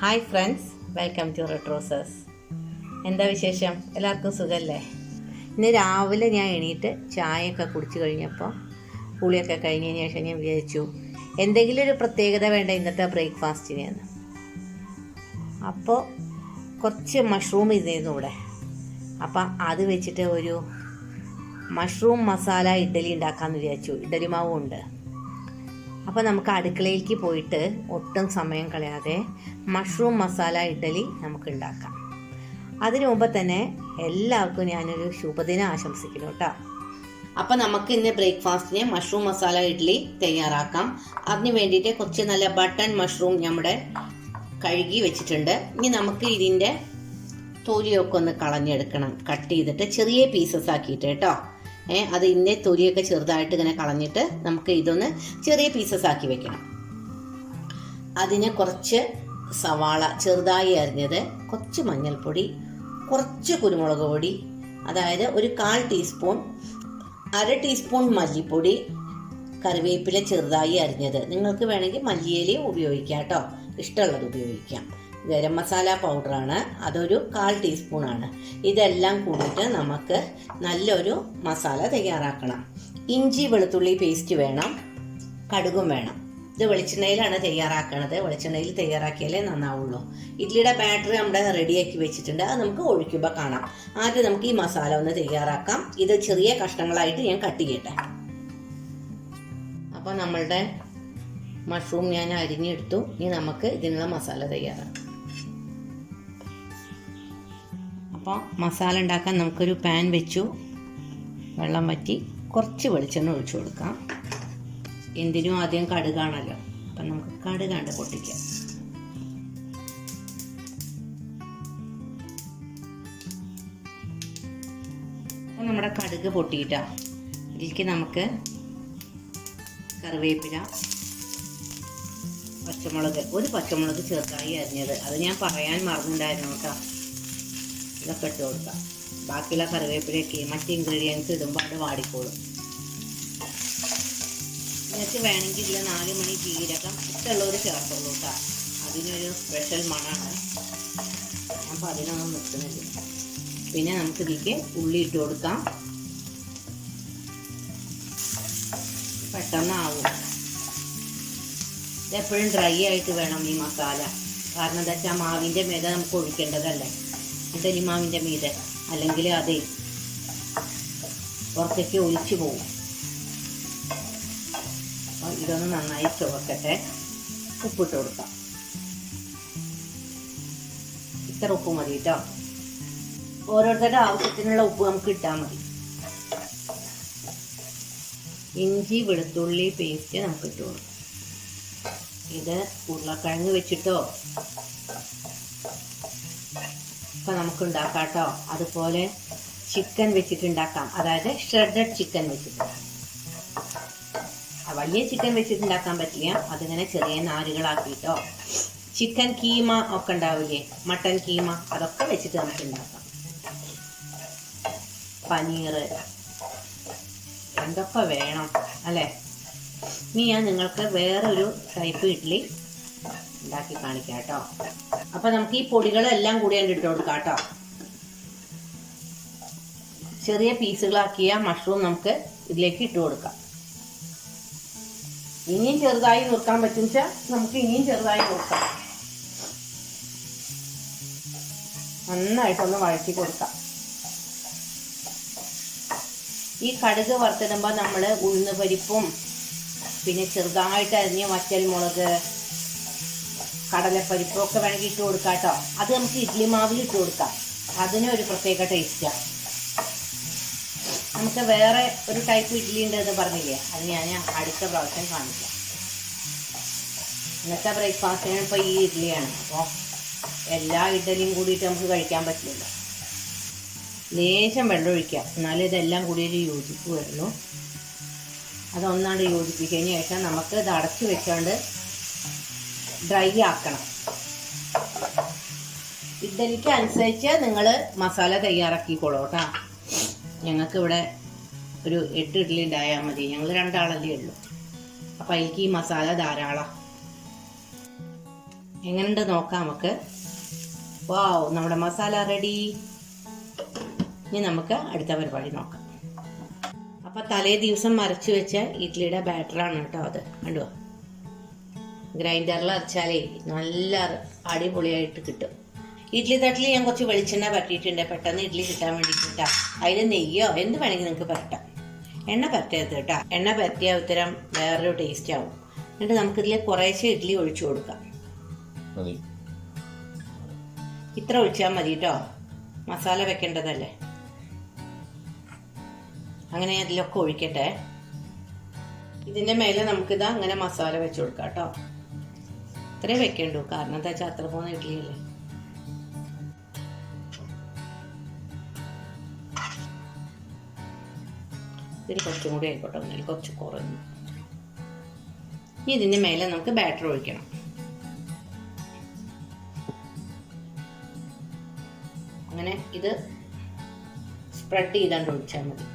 Hi friends welcome to റെട്രോസസ് എന്താ വിശേഷം? എല്ലാവർക്കും സുഖമല്ലേ ഇന്ന് രാവിലെ ഞാൻ എണീറ്റ് ചായയൊക്കെ കുടിച്ചു കഴിഞ്ഞപ്പോൾ കുളിയൊക്കെ കഴിഞ്ഞതിന് ശേഷം ഞാൻ വിചാരിച്ചു എന്തെങ്കിലും ഒരു പ്രത്യേകത വേണ്ട ഇന്നത്തെ ബ്രേക്ക്ഫാസ്റ്റിന് അപ്പോൾ കുറച്ച് മഷ്റൂം ഇരുന്നിരുന്നു ഇവിടെ. അപ്പം അത് വെച്ചിട്ട് ഒരു മഷ്റൂം മസാല ഇഡ്ഡലി ഉണ്ടാക്കാമെന്ന് വിചാരിച്ചു. ഇഡ്ഡലി മാവും ഉണ്ട് അപ്പോൾ നമുക്ക് അടുക്കളയിലേക്ക് പോയിട്ട് ഒട്ടും സമയം കളയാതെ മഷ്റൂം മസാല ഇഡ്ഡലി നമുക്ക് ഉണ്ടാക്കാം അതിനു മുമ്പ് തന്നെ എല്ലാവർക്കും ഞാനൊരു ശുഭദിനം ആശംസിക്കുന്നു കേട്ടോ അപ്പോൾ നമുക്ക് ഇന്ന് ബ്രേക്ക്ഫാസ്റ്റിന് മഷ്റൂം മസാല ഇഡ്ഡലി തയ്യാറാക്കാം. അതിന് വേണ്ടിയിട്ട് കുറച്ച് നല്ല ബട്ടൺ മഷ്റൂം നമ്മുടെ കഴുകി വെച്ചിട്ടുണ്ട്. ഇനി നമുക്ക് ഇതിന്റെ തൊലിയൊക്കെ ഒന്ന് കളഞ്ഞെടുക്കണം. കട്ട് ചെയ്തിട്ട് ചെറിയ പീസസ് ആക്കിയിട്ട് കേട്ടോ അത് ഇതിന്റെ തൊലിയൊക്കെ ചെറുതായിട്ട് ഇങ്ങനെ കളഞ്ഞിട്ട് നമുക്ക് ഇതൊന്ന് ചെറിയ പീസസ് ആക്കി വെക്കണം. അതിന് കുറച്ച് സവാള ചെറുതായി അരിഞ്ഞത് കുറച്ച് മഞ്ഞൾപ്പൊടി കുറച്ച് കുരുമുളക് പൊടി അതായത് ഒരു കാൽ ടീസ്പൂൺ അര ടീസ്പൂൺ മല്ലിപ്പൊടി കറിവേപ്പില ചെറുതായി അരിഞ്ഞത്. നിങ്ങൾക്ക് വേണമെങ്കിൽ മല്ലിയിലയും ഉപയോഗിക്കാം കേട്ടോ. ഇഷ്ടമുള്ളത് ഉപയോഗിക്കാം. ഗരം മസാല പൗഡറാണ്. അതൊരു കാൽ ടീസ്പൂണാണ്. ഇതെല്ലാം കൂടിയിട്ട് നമുക്ക് നല്ലൊരു മസാല തയ്യാറാക്കണം. ഇഞ്ചി വെളുത്തുള്ളി പേസ്റ്റ് വേണം. കടുകും വേണം. ഇത് വെളിച്ചെണ്ണയിലാണ് തയ്യാറാക്കണത്. വെളിച്ചെണ്ണയിൽ തയ്യാറാക്കിയാലേ നന്നാവുള്ളൂ. ഇഡ്ലിയുടെ ബാറ്റർ നമ്മുടെ റെഡിയാക്കി വെച്ചിട്ടുണ്ട്. അത് നമുക്ക് ഒഴിക്കുമ്പോൾ കാണാം. ആദ്യം നമുക്ക് ഈ മസാല ഒന്ന് തയ്യാറാക്കാം. ഇത് ചെറിയ കഷ്ണങ്ങളായിട്ട് ഞാൻ കട്ട് ചെയ്യട്ടെ. അപ്പോൾ നമ്മളുടെ മഷ്റൂം ഞാൻ അരിഞ്ഞെടുത്തു. ഇനി നമുക്ക് ഇതിനുള്ള മസാല തയ്യാറാക്കാം. അപ്പോൾ മസാല ഉണ്ടാക്കാൻ നമുക്കൊരു പാൻ വെച്ചു. വെള്ളം വറ്റി കുറച്ച് വെളിച്ചെണ്ണ ഒഴിച്ചു കൊടുക്കാം. എന്തിനും ആദ്യം കടുകാണല്ലോ. അപ്പം നമുക്ക് കടുകാണ്ട് പൊട്ടിക്കാം. അപ്പം നമ്മുടെ കടുക് പൊട്ടിയിട്ടാ. ഇതിലേക്ക് നമുക്ക് കറിവേപ്പില പച്ചമുളക് ഒരു പച്ചമുളക് ചെറുതായി അരിഞ്ഞത്. അത് ഞാൻ പറയാൻ മറന്നിട്ടുണ്ടായിരുന്നു കേട്ടോ. ഇതൊക്കെ ഇട്ട് കൊടുക്കാം. ബാക്കിയുള്ള കറിവേപ്പിലേക്ക് മറ്റ് ഇൻഗ്രീഡിയൻസ് ഇടുമ്പോൾ അത് വാടിക്കോളും. നിങ്ങൾക്ക് വേണമെങ്കിൽ ഇതിൽ നാല് മണി ജീരകം ഇഷ്ടമുള്ളവർ ചേർത്തോളൂ കേട്ടോ അതിനൊരു സ്പെഷ്യൽ മണമാണ് അപ്പോൾ അതിനൊന്നും നിൽക്കുന്നില്ല. പിന്നെ നമുക്ക് ഇതിലേക്ക് ഉള്ളി ഇട്ട് കൊടുക്കാം. പെട്ടെന്നാവും. ഇതെപ്പോഴും ഡ്രൈ ആയിട്ട് വേണം ഈ മസാല. കാരണം എന്താ വെച്ചാൽ മാവിന്റെ മേലെ നമുക്ക് ഒഴിക്കേണ്ടതല്ലേ? ഇഡലി മാവിന്റെ മീതെ. അല്ലെങ്കിൽ അതെ പുറത്തേക്ക് ഒലിച്ചു പോകും. അപ്പോൾ ഇതൊന്ന് നന്നായി ചുവക്കട്ടെ. ഉപ്പിട്ട് കൊടുക്കാം. ഇത്ര ഉപ്പ് മതി കേട്ടോ. ഓരോരുത്തരുടെ ആവശ്യത്തിനുള്ള ഉപ്പ് നമുക്ക് ഇട്ടാൽ മതി. ഇഞ്ചി വെളുത്തുള്ളി പേസ്റ്റ് നമുക്ക് ഇട്ട് കൊടുക്കാം. ഇത് ഉരുളക്കിഴങ്ങ് വെച്ചിട്ടോ? ഒക്കെ നമുക്ക് ഉണ്ടാക്കാം കേട്ടോ അതുപോലെ ചിക്കൻ വെച്ചിട്ടുണ്ടാക്കാം. അതായത് ഷ്രെഡഡ് ചിക്കൻ വെച്ചിട്ടുണ്ടാക്കാം. വലിയ ചിക്കൻ വെച്ചിട്ടുണ്ടാക്കാൻ പറ്റില്ല. അതിങ്ങനെ ചെറിയ നാരുകളാക്കിയിട്ടോ ചിക്കൻ കീമ ഒക്കെ ഉണ്ടാവില്ലേ? മട്ടൻ കീമ അതൊക്കെ വെച്ചിട്ട് നമുക്ക് ഉണ്ടാക്കാം പനീർ എന്തൊക്കെ വേണം അല്ലേ? ഇനി ഞാൻ നിങ്ങൾക്ക് വേറൊരു ടൈപ്പ് ഇഡ്ഡലി ഉണ്ടാക്കി കാണിക്കാം കേട്ടോ. അപ്പൊ നമുക്ക് ഈ പൊടികളെല്ലാം കൂടി അതിന്റെ ഇട്ട് കൊടുക്കാം കേട്ടോ. ചെറിയ പീസുകളാക്കിയ മഷ്റൂം നമുക്ക് ഇതിലേക്ക് ഇട്ട് കൊടുക്കാം. ഇനിയും ചെറുതായി നുറുക്കാൻ പറ്റും നമുക്ക് ഇനിയും ചെറുതായി നുറുക്കാം. നന്നായിട്ടൊന്ന് വഴറ്റി കൊടുക്കാം. ഈ കടുക് വറുത്തിടുമ്പോൾ നമ്മൾ ഉഴുന്ന് പരിപ്പും പിന്നെ ചെറുതായിട്ട് അരിഞ്ഞ വറ്റൽ മുളക് കടലപ്പരിപ്പും ഒക്കെ വേണമെങ്കിൽ ഇട്ട് കൊടുക്കാം കേട്ടോ അത് നമുക്ക് ഇഡ്ഡലി മാവിൽ ഇട്ട് കൊടുക്കാം. അതിനും ഒരു പ്രത്യേക ടേസ്റ്റാണ് നമുക്ക് വേറെ ഒരു ടൈപ്പ് ഇഡ്ഡലി ഉണ്ട് എന്ന് പറഞ്ഞില്ലേ? അത് ഞാൻ അടുത്ത പ്രാവശ്യം കാണിക്കാം. ഇന്നത്തെ ബ്രേക്ക്ഫാസ്റ്റിന് ഇപ്പോൾ ഈ ഇഡ്ഡലിയാണ് അപ്പോൾ എല്ലാ ഇഡ്ഡലിയും കൂടിയിട്ട് നമുക്ക് കഴിക്കാൻ പറ്റില്ല. ലേശം വെള്ളം ഒഴിക്കാം. എന്നാലും ഇതെല്ലാം കൂടി ഒരു യോജിപ്പ് വരുന്നു. അതൊന്നാണ്ട് യോജിപ്പിക്കഴിഞ്ഞ ശേഷം നമുക്ക് ഇത് അടച്ചു വെച്ചാണ്ട് ഡ്രൈ ആക്കണം. ഇഡ്ഡലിക്ക് അനുസരിച്ച് നിങ്ങൾ മസാല തയ്യാറാക്കിക്കോളൂ കേട്ടോ. ഞങ്ങൾക്കിവിടെ ഒരു എട്ട് ഇഡ്ഡലി ഉണ്ടായാൽ മതി. ഞങ്ങൾ രണ്ടാളല്ലേ ഉള്ളൂ. അപ്പം അതിലേക്ക് ഈ മസാല ധാരാളം. എങ്ങനെയുണ്ട് നോക്കാം നമുക്ക്. വാവ് നമ്മുടെ മസാല റെഡി ഇനി നമുക്ക് അടുത്ത പരിപാടി നോക്കാം. അപ്പം തലേ ദിവസം മരച്ചു വെച്ച ഇഡ്ഡലിയുടെ ബാറ്ററാണ് കേട്ടോ അത്. കണ്ടുവോ ഗ്രൈൻഡറിൽ അരച്ചാലേ നല്ല അടിപൊളിയായിട്ട് കിട്ടും. ഇഡ്ലി തട്ടിൽ ഞാൻ കുറച്ച് വെളിച്ചെണ്ണ പറ്റിയിട്ടുണ്ട് പെട്ടെന്ന് ഇഡ്ഡലി കിട്ടാൻ വേണ്ടിയിട്ടാ. അതിൽ നെയ്യോ എന്ത് വേണമെങ്കിൽ നിങ്ങൾക്ക് പരട്ടാം എണ്ണ പറ്റരുത് കേട്ടോ. എണ്ണ പറ്റിയ ഉത്തരം വേറൊരു ടേസ്റ്റ് ആവും. എന്നിട്ട് നമുക്കിതിൽ കുറേശ്ശെ ഇഡ്ഡലി ഒഴിച്ചു കൊടുക്കാം. ഇത്ര ഒഴിച്ചാൽ മതി കേട്ടോ. മസാല വെക്കേണ്ടതല്ലേ? അങ്ങനെ അതിലൊക്കെ ഒഴിക്കട്ടെ. ഇതിന്റെ മേലെ നമുക്കിതാ അങ്ങനെ മസാല വെച്ച് കൊടുക്കാം കേട്ടോ. ഇത്രേ വെക്കണ്ടു. കാരണം എന്താ വെച്ചാൽ അത്ര പോകുന്ന ഇഡ്ഡലിയല്ലേ ഇതിൽ കുറച്ചും കൂടി ആയിക്കോട്ടെ ഒന്നിൽ കുറച്ച് കുറഞ്ഞു. ഇനി ഇതിന്റെ മേലെ നമുക്ക് ബാറ്റർ ഒഴിക്കണം. അങ്ങനെ ഇത് സ്പ്രെഡ് ചെയ്താണ്ട് ഒഴിച്ചാൽ മതി.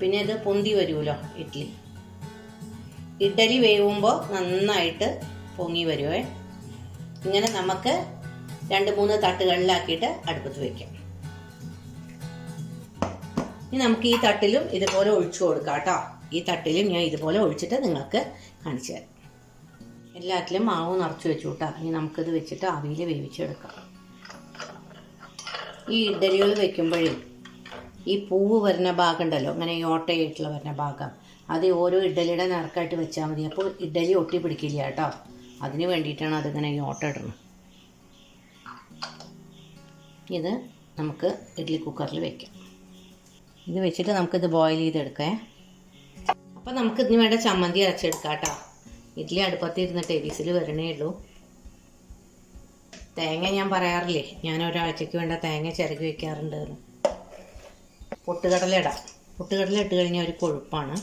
പിന്നെ ഇത് പൊന്തി വരുമല്ലോ ഇഡ്ഡലി ഇഡ്ഡലി വേവുമ്പോൾ നന്നായിട്ട് പൊങ്ങി വരുമേ ഇങ്ങനെ നമുക്ക് രണ്ട് മൂന്ന് തട്ടുകളിലാക്കിയിട്ട് അടുപ്പത്ത് വെക്കാം. ഇനി നമുക്ക് ഈ തട്ടിലും ഇതുപോലെ ഒഴിച്ചു കൊടുക്കാം കേട്ടോ. ഈ തട്ടിലും ഞാൻ ഇതുപോലെ ഒഴിച്ചിട്ട് നിങ്ങൾക്ക് കാണിച്ചു തരാം. എല്ലാത്തിലും മാവ് നിറച്ച് വെച്ചു കേട്ടോ. ഇനി നമുക്കിത് വെച്ചിട്ട് ആവിയിൽ വേവിച്ചെടുക്കാം. ഈ ഇഡ്ഡലികൾ വെക്കുമ്പോഴേ ഈ പൂവ് വരുന്ന ഭാഗം ഉണ്ടല്ലോ അങ്ങനെ ഈ ഓട്ടയായിട്ടുള്ള വരുന്ന ഭാഗം. അത് ഓരോ ഇഡ്ഡലിയുടെ നിറക്കായിട്ട് വെച്ചാൽ മതി. അപ്പോൾ ഇഡ്ഡലി ഒട്ടി പിടിക്കില്ല കേട്ടോ. അതിന് വേണ്ടിയിട്ടാണ് അതിങ്ങനെ ഈ ഓട്ട ഇടുന്നത്. ഇത് നമുക്ക് ഇഡ്ഡലി കുക്കറിൽ വെക്കാം. ഇത് വെച്ചിട്ട് നമുക്കിത് ബോയിൽ ചെയ്തെടുക്കേ. അപ്പോൾ നമുക്ക് ഇതിന് വേണ്ട ചമ്മന്തി അരച്ചെടുക്കാം കേട്ടോ. ഇഡ്ഡലി അടുപ്പത്ത് ഇരുന്നിട്ട് വിസിൽ വരണേ ഉള്ളൂ. തേങ്ങ ഞാൻ പറയാറില്ലേ ഞാൻ ഒരാഴ്ചയ്ക്ക് വേണ്ട തേങ്ങ ചിരകി വെക്കാറുണ്ട് എന്ന്. പൊട്ടുകടല ഇടാം. പൊട്ടുകടല ഇട്ട് കഴിഞ്ഞാൽ ഒരു കൊഴുപ്പാണ്.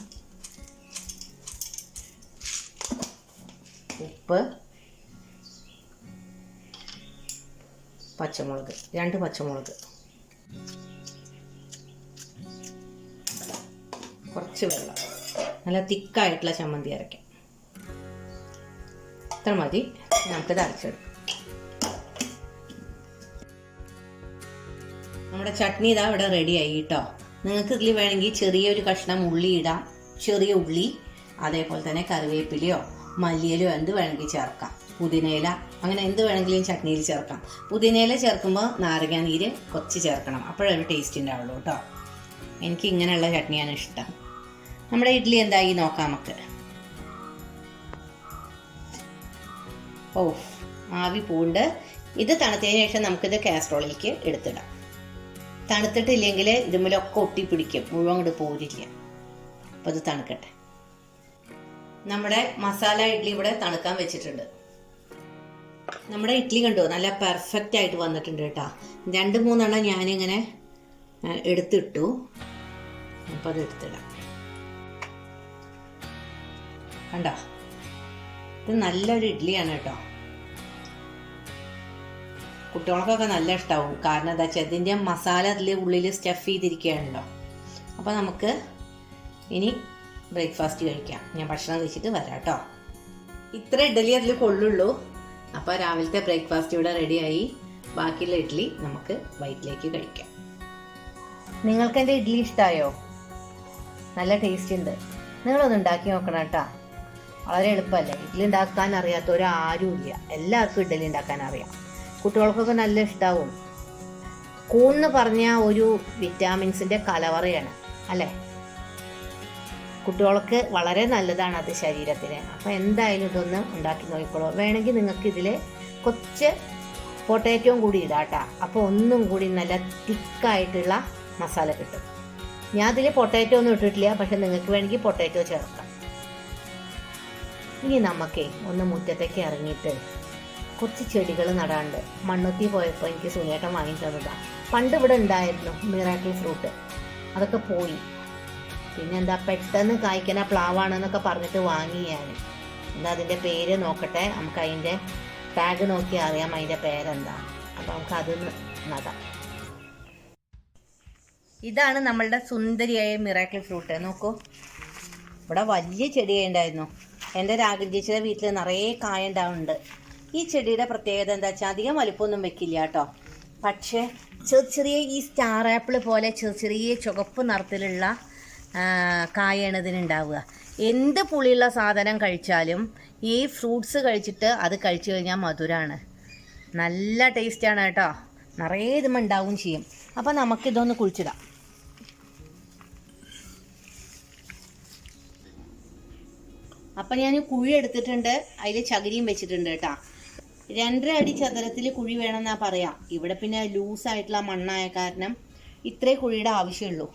ഉപ്പ് പച്ചമുളക് രണ്ട് പച്ചമുളക്. കുറച്ച് വെള്ളം. നല്ല തിക്കായിട്ടുള്ള ചമ്മന്തി അരയ്ക്കാം. ഇത്ര മതി. നമുക്കിത് അരച്ചെടുക്കാം. നമ്മുടെ ചട്നി ഇതാ ഇവിടെ റെഡി ആയി കേട്ടോ. നിങ്ങൾക്ക് ഇതിൽ വേണമെങ്കിൽ ചെറിയൊരു കഷ്ണം ഉള്ളി ഇടാം. ചെറിയ ഉള്ളി അതേപോലെ തന്നെ കറിവേപ്പിലയോ മല്ലിയിലയോ എന്ത് വേണമെങ്കിൽ ചേർക്കാം. പുതിനയില അങ്ങനെ എന്ത് വേണമെങ്കിലും ചട്നിയിൽ ചേർക്കാം. പുതിനയില ചേർക്കുമ്പോൾ നാരങ്ങ നീര് കുറച്ച് ചേർക്കണം. അപ്പോഴൊരു ടേസ്റ്റ് ഉണ്ടാവുള്ളൂ കേട്ടോ. എനിക്ക് ഇങ്ങനെയുള്ള ചട്നിയാണ് ഇഷ്ടം. നമ്മുടെ ഇഡ്ഡലി എന്തായി നോക്കാം നമുക്ക്. ഓ ആവി പൂണ്ട്. ഇത് തണുത്തതിന് ശേഷം നമുക്കിത് കാസ്ട്രോളിലേക്ക് എടുത്തിടാം. തണുത്തിട്ടില്ലെങ്കിൽ ഇതുമ്മലൊക്കെ ഒട്ടിപ്പിടിക്കും. മുഴുവൻ അങ്ങോട്ട് പോരില്ല. അപ്പോൾ ഇത് തണുക്കട്ടെ. നമ്മുടെ മസാല ഇഡ്ഡലി ഇവിടെ തണുക്കാൻ വെച്ചിട്ടുണ്ട്. നമ്മുടെ ഇഡ്ഡലി കണ്ടോ? നല്ല പെർഫെക്റ്റ് ആയിട്ട് വന്നിട്ടുണ്ട് കേട്ടോ. രണ്ട് മൂന്നെണ്ണം ഞാനിങ്ങനെ എടുത്തിട്ടു. അപ്പോൾ അത് എടുത്തിടാം. കണ്ടോ? ഇത് നല്ലൊരു ഇഡ്ഡലിയാണ് കേട്ടോ. കുട്ടികൾക്കൊക്കെ നല്ല ഇഷ്ടമാവും കാരണം എന്താ വെച്ചാൽ ഇതിന്റെ മസാല അതിൽ ഉള്ളിൽ സ്റ്റഫ് ചെയ്തിരിക്കുകയാണല്ലോ. അപ്പോൾ നമുക്ക് ഇനി ബ്രേക്ക്ഫാസ്റ്റ് കഴിക്കാം. ഞാൻ ഭക്ഷണം കഴിച്ചിട്ട് വരാം കേട്ടോ. ഇത്ര ഇഡ്ഡലി അതിൽ കൊള്ളുള്ളൂ. അപ്പോൾ രാവിലത്തെ ബ്രേക്ക്ഫാസ്റ്റ് ഇവിടെ റെഡിയായി. ബാക്കിയുള്ള ഇഡ്ഡലി നമുക്ക് വൈറ്റിലേക്ക് കഴിക്കാം. നിങ്ങൾക്ക് എന്റെ ഇഡ്ഡലി ഇഷ്ടമായോ നല്ല ടേസ്റ്റ് ഉണ്ട്. നിങ്ങളൊന്ന് ഉണ്ടാക്കി നോക്കണം കേട്ടോ. വളരെ എളുപ്പമല്ലേ? ഇഡ്ഡലി ഉണ്ടാക്കാൻ അറിയാത്തവരാരും ഇല്ല. എല്ലാവർക്കും ഇഡ്ഡലി ഉണ്ടാക്കാൻ അറിയാം. കുട്ടികൾക്കൊക്കെ നല്ല ഇഷ്ടാവും. എന്ന് പറഞ്ഞ ഒരു വിറ്റാമിൻസിന്റെ കലവറയാണ്. അല്ലേ? കുട്ടികൾക്ക് വളരെ നല്ലതാണ് അത് ശരീരത്തിന്. അപ്പോൾ എന്തായാലും ഇതൊന്ന് ഉണ്ടാക്കി നോക്കിക്കോളൂ. വേണമെങ്കിൽ നിങ്ങൾക്ക് ഇതിൽ കുറച്ച് പൊട്ടാറ്റോയും കൂടി ഇടാട്ടാ അപ്പോൾ ഒന്നും കൂടി നല്ല തിക്കായിട്ടുള്ള മസാല കിട്ടും. ഞാൻ അതിൽ പൊട്ടാറ്റോ ഒന്നും ഇട്ടിട്ടില്ല. പക്ഷെ നിങ്ങൾക്ക് വേണമെങ്കിൽ പൊട്ടാറ്റോ ചേർക്കാം. ഇനി നമുക്കേ ഒന്ന് മുറ്റത്തേക്ക് ഇറങ്ങിയിട്ട് കുറച്ച് ചെടികൾ നടാണ്ട് മണ്ണുത്തി പോയപ്പോൾ എനിക്ക് സുനേട്ടം വാങ്ങി പണ്ട് ഇവിടെ ഉണ്ടായിരുന്നു മിറാക്കിൾ ഫ്രൂട്ട്. അതൊക്കെ പോയി. പിന്നെന്താ പെട്ടെന്ന് കായ്ക്കണ പ്ലാവാണെന്നൊക്കെ പറഞ്ഞിട്ട് വാങ്ങി ഞാൻ എന്താ അതിന്റെ പേര് നോക്കട്ടെ. നമുക്ക് അതിന്റെ ടാഗ് നോക്കി അറിയാം അതിന്റെ പേരെന്താ. അപ്പോൾ നമുക്ക് അത് നടാം. ഇതാണ് നമ്മളുടെ സുന്ദരിയായ മിറാക്കിൾ ഫ്രൂട്ട് നോക്കൂ. ഇവിടെ വലിയ ചെടിയുണ്ടായിരുന്നു എന്റെ രാഗൻ ചേച്ചിയുടെ വീട്ടിൽ നിറയെ കായ ഉണ്ടാവുന്നുണ്ട്. ഈ ചെടിയുടെ പ്രത്യേകത എന്താ വെച്ചാൽ അധികം വലിപ്പമൊന്നും വെക്കില്ല കേട്ടോ. പക്ഷേ ചെറിയ ചെറിയ ഈ സ്റ്റാർ ആപ്പിൾ പോലെ ചെറിയ ചെറിയ ചുവപ്പ് നിറത്തിലുള്ള കായാണ് ഇതിനുണ്ടാവുക എന്ത് പുളിയുള്ള സാധനം കഴിച്ചാലും ഈ ഫ്രൂട്ട്സ് കഴിച്ചിട്ട് അത് കഴിച്ചു കഴിഞ്ഞാൽ മധുരമാണ് നല്ല ടേസ്റ്റാണ് കേട്ടോ. നിറയെ ഇതുമ്പോൾ ഉണ്ടാവും ചെയ്യും. അപ്പോൾ നമുക്കിതൊന്ന് കുഴിച്ചിടാം. അപ്പം ഞാൻ കുഴി എടുത്തിട്ടുണ്ട്. അതിൽ ചകിരിയും വെച്ചിട്ടുണ്ട് കേട്ടോ. രണ്ടര അടി ചതുരത്തിൽ കുഴി വേണമെന്നാ പറയാം. ഇവിടെ പിന്നെ ലൂസായിട്ടുള്ള മണ്ണായ കാരണം ഇത്രേ കുഴിയുടെ ആവശ്യമുള്ളൂ.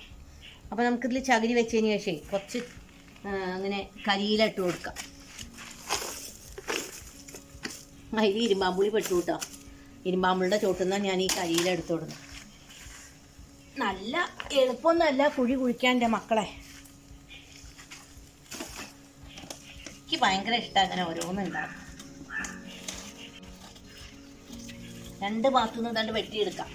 അപ്പോൾ നമുക്കിതിൽ ചകിരി വെച്ചതിന് ശേഷം കുറച്ച് അങ്ങനെ കരിയിലിട്ട് കൊടുക്കാം. അതിൽ ഇരുമ്പാമ്പുളി പെട്ടു കേട്ടോ. ഇരുമ്പാമ്പുളിയുടെ ചോട്ടുന്ന ഞാൻ ഈ കരിയിലെടുത്തു കൊടുക്കുന്നത് നല്ല എളുപ്പമൊന്നുമല്ല കുഴി കുഴിക്കാൻ എന്റെ മക്കളെ. എനിക്ക് ഭയങ്കര ഇഷ്ടം അങ്ങനെ ഓരോന്നുണ്ടാകും രണ്ട് ഭാഗത്തുനിന്ന് തണ്ട് വെട്ടിയെടുക്കാം.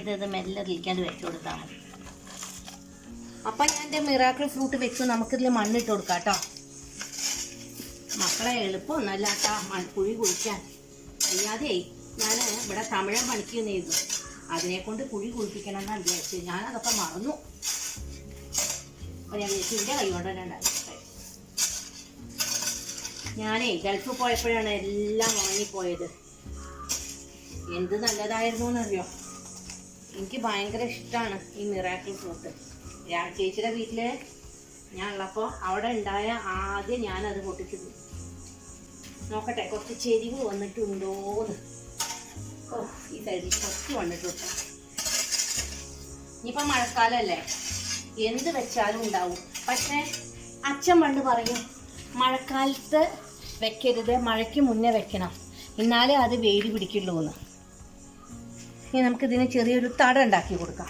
ഇത് ഇത് മെല്ലെ തിരിക്കാണ്ട് വെച്ച് കൊടുത്താൽ മതി. അപ്പം ഞാൻ എന്റെ മിറാക്കിൾ ഫ്രൂട്ട് വെച്ച്. നമുക്കിതിൽ മണ്ണിട്ട് കൊടുക്കാം കേട്ടോ മക്കളെ എളുപ്പമൊന്നല്ല കേട്ടോ മൺകുഴി കുഴിക്കാൻ. അല്ലാതെ ഞാൻ ഇവിടെ തമിഴൻ പണിക്ക് ചെയ്തു അതിനെ കൊണ്ട് കുഴി കുഴിപ്പിക്കണം എന്നാണ് വിചാരിച്ചത് ഞാനതൊക്കെ മറന്നു ഞാൻ വിചാരിച്ചു എന്റെ കൈ കൊണ്ട് തന്നെ ഞാനേ ഗൾഫ് പോയപ്പോഴാണ് എല്ലാം വാങ്ങിപ്പോയത്. എന്ത് നല്ലതായിരുന്നു എന്നറിയോ? എനിക്ക് ഭയങ്കര ഇഷ്ടമാണ് ഈ മിറാക്കിൾ ഫ്രൂട്ട് ഞാൻ ചേച്ചിയുടെ വീട്ടിൽ ഞാൻ ഉള്ളപ്പോൾ അവിടെ ഉണ്ടായ ആദ്യം ഞാനത് പൊട്ടിച്ചത് നോക്കട്ടെ കുറച്ച് ചെരിവ് വന്നിട്ടുണ്ടോന്ന്. ഓ ഈ സൈഡിൽ കുറച്ച് വന്നിട്ടുണ്ട് ഇനിയിപ്പോൾ മഴക്കാലമല്ലേ എന്ത് വെച്ചാലും ഉണ്ടാവും. പക്ഷേ അച്ഛൻ പണ്ട് പറയും മഴക്കാലത്ത് വെക്കരുത് മഴയ്ക്ക് മുന്നേ വെക്കണം. എന്നാലേ അത് വേര് പിടിക്കുള്ളൂ എന്ന് ഇനി നമുക്കിതിന് ചെറിയൊരു തട ഉണ്ടാക്കി കൊടുക്കാം.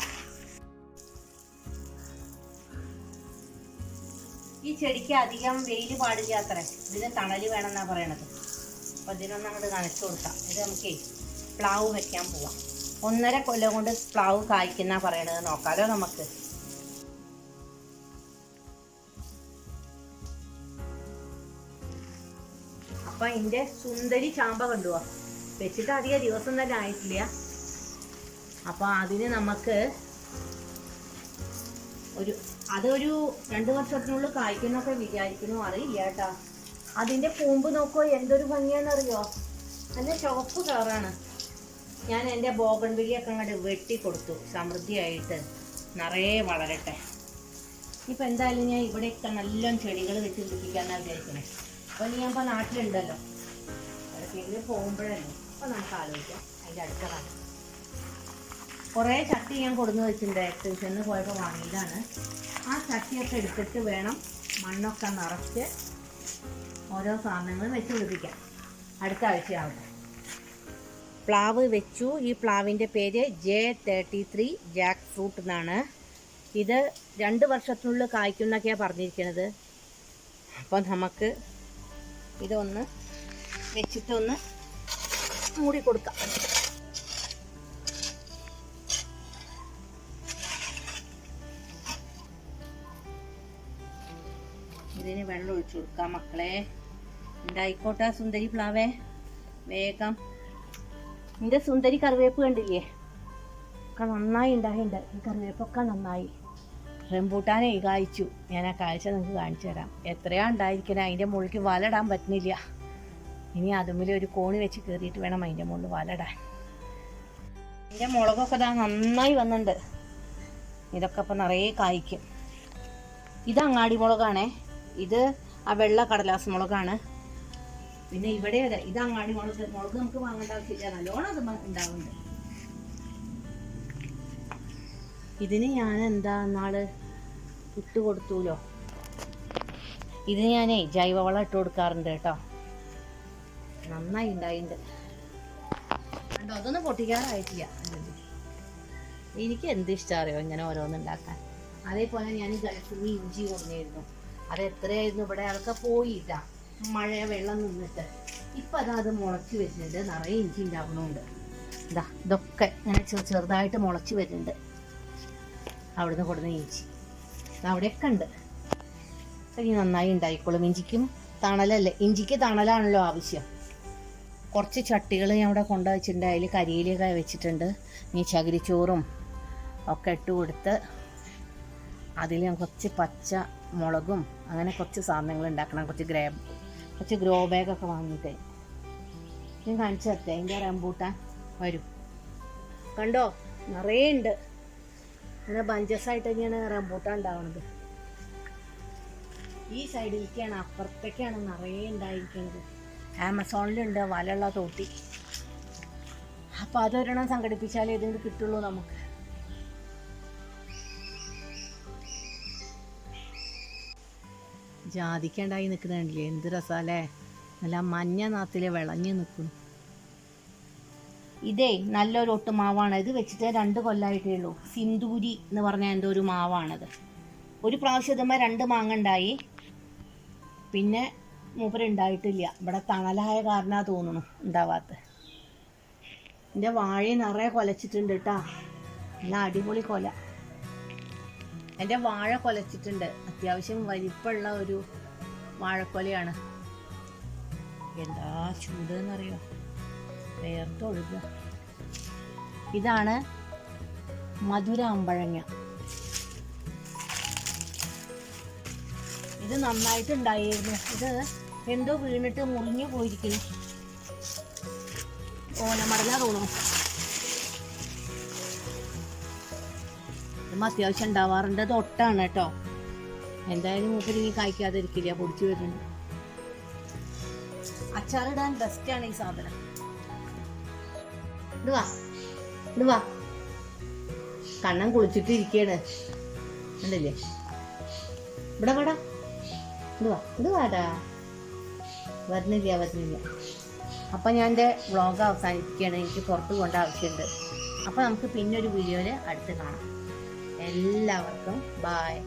ഈ ചെടിക്ക് അധികം വെയിൽ പാടില്ല അത്രേ. ഇതിന് തണൽ വേണമെന്നാണ് പറയണത്. അപ്പോൾ ഇതിനൊന്നും അങ്ങോട്ട് നനച്ചു കൊടുക്കാം. ഇത് നമുക്ക് പ്ലാവ് വെക്കാൻ പോവാം. ഒന്നര കൊല്ലം കൊണ്ട് പ്ലാവ് കായ്ക്കുന്ന പറയണത് നോക്കാലോ നമുക്ക്. അപ്പൊ ഇതിന്റെ സുന്ദരി ചാമ്പ കണ്ടുവാ. വെച്ചിട്ട് അധികം ദിവസം തന്നെ ആയിട്ടില്ല. അപ്പൊ അതിന് നമുക്ക് ഒരു അതൊരു രണ്ട് വർഷത്തിനുള്ളിൽ കായ്ക്കുന്നൊക്കെ വിചാരിക്കുന്നു അറിയില്ല കേട്ടാ. അതിന്റെ കൂമ്പ് നോക്കോ എന്തൊരു ഭംഗിയാണെന്നറിയോ? നല്ല ചുവപ്പ് കളറാണ് ഞാൻ എന്റെ ബോഗൺ വിളിയൊക്കെ അങ്ങോട്ട് വെട്ടി കൊടുത്തു സമൃദ്ധിയായിട്ട്. നിറയെ വളരട്ടെ. ഇപ്പം എന്തായാലും ഞാൻ ഇവിടെയൊക്കെ നല്ല ചെടികൾ വെച്ച് പിടിപ്പിക്കാന്നാണ് വിചാരിക്കണേ. അപ്പോൾ ഞാൻ ഞാനിപ്പോൾ നാട്ടിലുണ്ടല്ലോ. പിന്നെ പോകുമ്പോഴല്ലേ. അപ്പോൾ നമുക്ക് ആലോചിക്കാം. അതിന്റെ അടുത്ത കാലം. കുറേ ചട്ടി ഞാൻ കൊടുന്ന് വെച്ചിട്ടുണ്ട് എക്സിബിഷനിൽ പോയപ്പോൾ വാങ്ങിയതാണ്. ആ ചട്ടിയൊക്കെ എടുത്തിട്ട് വേണം മണ്ണൊക്കെ നിറച്ച് ഓരോ സാധനങ്ങളും വെച്ച് പിടിപ്പിക്കാം അടുത്ത ആഴ്ചയാവട്ടെ പ്ലാവ് വെച്ചു. ഈ പ്ലാവിന്റെ പേര് J thirty three jackfruit എന്നാണ്. ഇത് രണ്ട് വർഷത്തിനുള്ളിൽ കായ്ക്കുന്നൊക്കെയാണ് പറഞ്ഞിരിക്കുന്നത്. അപ്പോൾ നമുക്ക് ഇതൊന്ന് വെച്ചിട്ടൊന്ന് മൂടി കൊടുക്കാം. ഇതിന് വെള്ളം ഒഴിച്ചു കൊടുക്കാം മക്കളെ. ഉണ്ടായിക്കോട്ടെ സുന്ദരി പ്ലാവേ. വേഗം. എന്റെ സുന്ദരി കറിവേപ്പ് കണ്ടില്ലേ? ഒക്കെ നന്നായി ഉണ്ടായിട്ടുണ്ട് ഈ കറിവേപ്പൊക്കെ നന്നായി. റംബൂട്ടാനെ കായ്ച്ചു. ഞാൻ ആ കാഴ്ച നിങ്ങൾക്ക് കാണിച്ചു തരാം. എത്രയാ ഉണ്ടായിരിക്കണേ? അതിന്റെ മുകളിലേക്ക് വലടാൻ പറ്റുന്നില്ല. ഇനി അതുമ്മിൽ ഒരു കോണി വെച്ച് കയറിയിട്ട് വേണം അതിന്റെ മുകളിൽ വലടാൻ. എന്റെ മുളകൊക്കെ ഇതാ നന്നായി വന്നിട്ടുണ്ട് ഇതൊക്കെ ഇപ്പം നിറയെ കായ്ക്കും. ഇത് അങ്ങാടി മുളകാണേ. ഇത് ആ വെള്ള കടലാസ് മുളകാണ്. പിന്നെ ഇവിടെ അതെ ഇത് അങ്ങാടി മുളക് മുളക് നമുക്ക് വാങ്ങേണ്ട ആവശ്യമില്ല. നല്ലോണം അത് ഉണ്ടാവുന്നുണ്ട്. ഇതിന് ഞാൻ എന്താ നാൾ ഇട്ട് കൊടുത്തൂലോ? ഇതിന് ഞാനേ ജൈവവളം ഇട്ട് കൊടുക്കാറുണ്ട് കേട്ടോ. നന്നായി ഉണ്ടായിട്ടുണ്ട് കണ്ടോ അതൊന്നും പൊട്ടിക്കാറായിട്ടില്ല. എനിക്ക് എന്ത് ഇഷ്ടം അറിയോ ഇങ്ങനെ ഓരോന്നുണ്ടാക്കാൻ അതേപോലെ ഞാൻ ഗൾഫിൽ നിന്ന് ഇഞ്ചി കൊണ്ടുവന്നിരുന്നു അത് എത്രയായിരുന്നു ഇവിടെ അതൊക്കെ പോയില്ല. മഴ വെള്ളം നിന്നിട്ട്. ഇപ്പം അതാ അത് മുളച്ച് വരുന്നുണ്ട്. നിറയെ ഇഞ്ചി ഉണ്ടാകുന്നുണ്ട് ഇതാ ഇതൊക്കെ ഇങ്ങനെ ചെറുതായിട്ട് മുളച്ച് വരുന്നുണ്ട്. അവിടുന്ന് കൊടുന്ന ഇഞ്ചി. അവിടെയൊക്കെ ഉണ്ട്. ഇനി നന്നായി ഉണ്ടായിക്കോളും ഇഞ്ചിക്കും തണലല്ലേ? ഇഞ്ചിക്ക് തണലാണല്ലോ ആവശ്യം. കുറച്ച് ചട്ടികൾ ഞാൻ ഇവിടെ കൊണ്ടുവച്ചിട്ടുണ്ട് അതിൽ കരിയിലൊക്കെ വെച്ചിട്ടുണ്ട്. ഇനി ചകിരിച്ചോറും ഒക്കെ ഇട്ട് കൊടുത്ത് അതിൽ ഞാൻ കുറച്ച് പച്ച മുളകും അങ്ങനെ കുറച്ച് സാധനങ്ങൾ ഉണ്ടാക്കണം. കുറച്ച് ഗ്രേ കുറച്ച് ഗ്രോ ബാഗൊക്കെ വാങ്ങിയിട്ട്. ഞാൻ കാണിച്ചു തരത്തെ അതിന്റെ റംബൂട്ടാൻ വരും. കണ്ടോ? നിറയെ ഉണ്ട്. അങ്ങനെ ബഞ്ചസായിട്ട് തന്നെയാണ് റംബൂട്ടാൻ ഉണ്ടാവുന്നത് ഈ സൈഡിലേക്കാണ് അപ്പുറത്തേക്കാണ് നിറയെ ഉണ്ടായിരിക്കുന്നത് ആമസോണിലുണ്ട് വലയുള്ള തോട്ടി. അപ്പോൾ അതൊരെണ്ണം സംഘടിപ്പിച്ചാലേ ഇതിന് കിട്ടുള്ളൂ നമുക്ക്. ജാതിക്കണ്ടായി നിൽക്കുന്നുണ്ടല്ലേ എന്ത് രസാലേ? നല്ല മഞ്ഞ നാത്തിൽ വിളഞ്ഞു നിൽക്കും ഇതേ നല്ലൊരു ഒട്ട് മാവാണ്. ഇത് വെച്ചിട്ട് രണ്ട് കൊല്ലമായിട്ടേ ഉള്ളൂ. സിന്ദൂരി എന്ന് പറഞ്ഞ എന്തോ ഒരു മാവാണത്. ഒരു പ്രാവശ്യം ഇതുമ്പോൾ രണ്ട് മാങ്ങ ഉണ്ടായി. പിന്നെ മൂപ്പരുണ്ടായിട്ടില്ല ഇവിടെ തണലായ കാരണാ തോന്നുന്നു ഉണ്ടാവാത്ത. എന്റെ വാഴ നിറയെ കൊലച്ചിട്ടുണ്ട് കേട്ടാ. നല്ല അടിപൊളി കൊല. എന്റെ വാഴ കൊലച്ചിട്ടുണ്ട്. അത്യാവശ്യം വലിപ്പമുള്ള ഒരു വാഴക്കൊലയാണ്. എന്താ ചൂട് എന്നറിയോ വേർത്തൊഴുക. ഇതാണ് മധുര അമ്പഴങ്ങ ഇത് നന്നായിട്ടുണ്ടായിരുന്നു. ഇത് എന്തോ വീണിട്ട് മുറിഞ്ഞു പോയിരിക്കുന്നു. ഓലമടല തോന്നുന്നു. ഇതും അത്യാവശ്യം ഉണ്ടാവാറുണ്ട്. തൊട്ടാണ് കേട്ടോ. എന്തായാലും മൂപ്പര് ഇനി കായ്ക്കാതിരിക്കില്ല. പൊടിച്ചു വരുന്നുണ്ട്. അച്ചാറിടാൻ ബെസ്റ്റാണ് ഈ സാധനം. ഇടുവാ ഇടുവാ കണ്ണൻ കുളിച്ചിട്ട് ഇരിക്കയാണ്. ഉണ്ടല്ലേ ഇവിടെ വേടാ. ഇടുവാ ഇടുവാടാ വരുന്നില്ല വരുന്നില്ല. അപ്പം ഞാൻ എന്റെ വ്ളോഗ് അവസാനിപ്പിക്കുകയാണ്. എനിക്ക് പുറത്ത് പോകേണ്ട ആവശ്യമുണ്ട്. അപ്പൊ നമുക്ക് പിന്നെ ഒരു വീഡിയോയിൽ അടുത്ത് കാണാം. എല്ലാവർക്കും. ബായ്